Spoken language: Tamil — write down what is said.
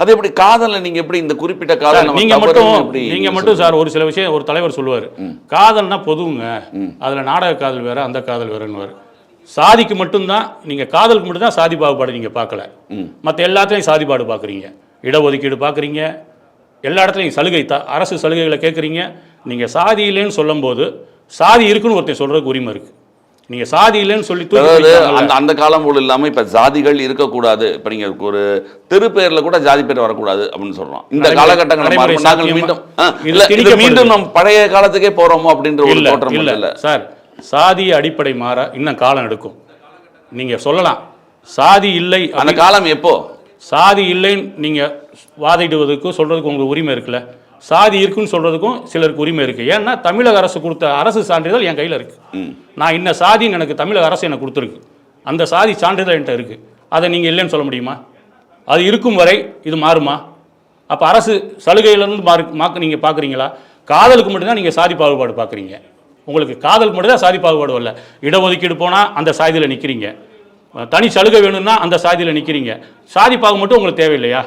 அது எப்படி காதல்ல நீங்க எப்படி இந்த குறிப்பிட்ட காதல் நீங்க மட்டும் நீங்க மட்டும் சார் ஒரு சில விஷயம் ஒரு தலைவர் சொல்லுவார். காதல்னா பொதுவுங்க அதுல நாடக காதல் வேற அந்த காதல் வேறன்னு சாதிக்கு மட்டும்தான் நீங்க காதலுக்கு மட்டும்தான் சாதி பாகுபாடு நீங்க பார்க்கல. மற்ற எல்லாத்துலையும் சாதி பாடு பார்க்குறீங்க. இடஒதுக்கீடு பார்க்குறீங்க. எல்லா இடத்துலையும் சலுகை த அரசு சலுகைகளை கேட்குறீங்க. நீங்கள் சாதி இல்லைன்னு சொல்லும்போது சாதி இருக்குன்னு ஒருத்தன் சொல்கிறதுக்கு உரிமை இருக்குது நீங்கள் சாதி இல்லைன்னு சொல்லி அதாவது. அந்த அந்த காலம் போல இல்லாம இப்ப ஜாதிகள் இருக்கக்கூடாது. இப்ப நீங்க ஒரு தெரு பேர்ல கூட ஜாதி பேர் வரக்கூடாது அப்படின்னு சொல்றோம். இந்த காலகட்டங்களை நாங்கள்? மீண்டும் இல்ல இது. மீண்டும் நம்ம பழைய காலத்துக்கே போறோமோ அப்படின்ற ஒரு தோற்றம் இல்ல. இல்ல. சார் சாதி அடிப்படை மாற இன்னும் காலம் எடுக்கும். நீங்க சொல்லலாம். சாதி இல்லை அந்த காலம் எப்போ? சாதி இல்லைன்னு நீங்க வாதிடுவதற்கும் சொல்றதுக்கு உங்களுக்கு உரிமை இருக்குல்ல? சாதி இருக்குன்னு சொல்றதுக்கும் சிலருக்கு உரிமை இருக்கு. ஏன்னா தமிழக அரசு கொடுத்த அரசு சான்றிதழ் என் கையில இருக்கு. ம். நான் இன்ன சாதின்னு எனக்கு தமிழக அரசு எனக்கு கொடுத்துருக்கு. அந்த சாதி சான்றிதழ் என்கிட்ட இருக்கு. அதை நீங்க இல்லைன்னு சொல்ல முடியுமா? அது இருக்கும் வரை இது மாறுமா? அப்ப அரசு சலுகையிலிருந்து மாறு மாக்க நீங்க பாக்குறீங்களா? காதலுக்கு மட்டும்தான் நீங்க சாதி பாகுபாடு பார்க்குறீங்க உங்களுக்கு காதலுக்கு மட்டும்தான் சாதி பாகுபாடு வரல. இடஒதுக்கீடு போனால் அந்த சாதியில் நிற்கிறீங்க தனி சலுகை வேணும்னா அந்த சாதியில் நிற்கிறீங்க சாதி பாகு மட்டும் உங்களுக்கு தேவையில்லையா?